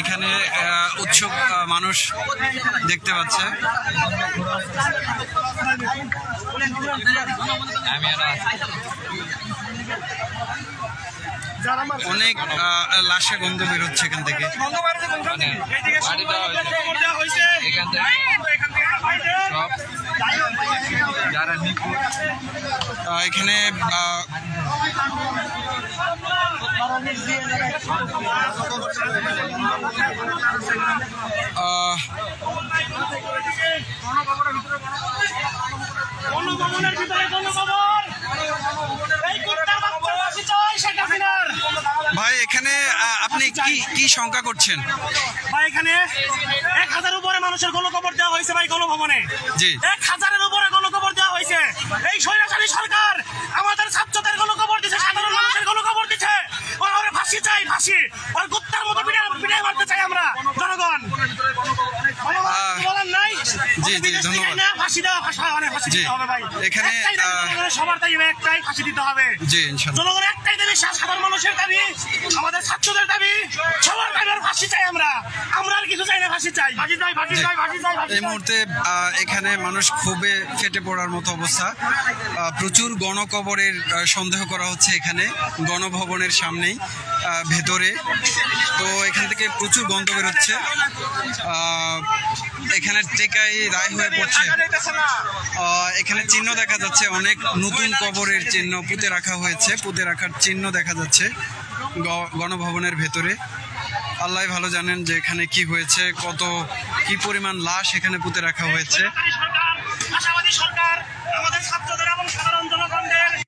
এখানে উৎসুক মানুষ দেখতে পাচ্ছে। অনেক লাশের গন্ধ এখান থেকে এখান থেকে। এখানে ভাই এখানে আপনি কি কি শঙ্কা করছেন? ভাই এখানে এক হাজার উপরে মানুষের গণকবর দেওয়া হয়েছে ভাই গণভবনে। জি। এক হাজারের উপরে গণকবর দেওয়া হয়েছে। এই স্বৈরাচারী সরকার আমাদের ছাত্রদের গণকবর দিচ্ছে সাধারণ মানুষের গণকবর দিচ্ছে ওর ওরে ফাঁসি চাই ফাঁসি। আর কুত্তার মতো বিড়াল বিড়াল মারতে চাই আমরা জনগণ। বলার নাই। জি, জি, ধন্যবাদ। ফাঁসি দেওয়া ফাঁসি মানে ফাঁসি জি, দিতে হবে ভাই। এখানে, সবার দাবি একটাই ফাঁসি দিতে হবে। জি ইনশাআল্লাহ জনগণের একটাই দাবি সাধারণ মানুষের দাবি আমাদের ছাত্রদের দাবি সবার দাবি আর ফাঁসি চাই আমরা। চাই। এই মুহূর্তে এখানে মানুষ ক্ষোভে ফেটে পড়ার মতো অবস্থা। প্রচুর গণকবরের সন্দেহ করা হচ্ছে এখানে গণভবনের সামনেই ভেতরে। তো এখান থেকে প্রচুর গন্ধ বেরোচ্ছে। এখানে টেকাই রায় হয়ে পড়ছে। এখানে চিহ্ন দেখা যাচ্ছে অনেক নতুন কবরের চিহ্ন পুঁতে রাখা হয়েছে পুঁতে রাখার চিহ্ন দেখা যাচ্ছে গণভবনের ভেতরে। আল্লাহ ভালো জানেন যে এখানে কি হয়েছে, কত, কি পরিমাণ লাশ এখানে পুঁতে রাখা হয়েছে।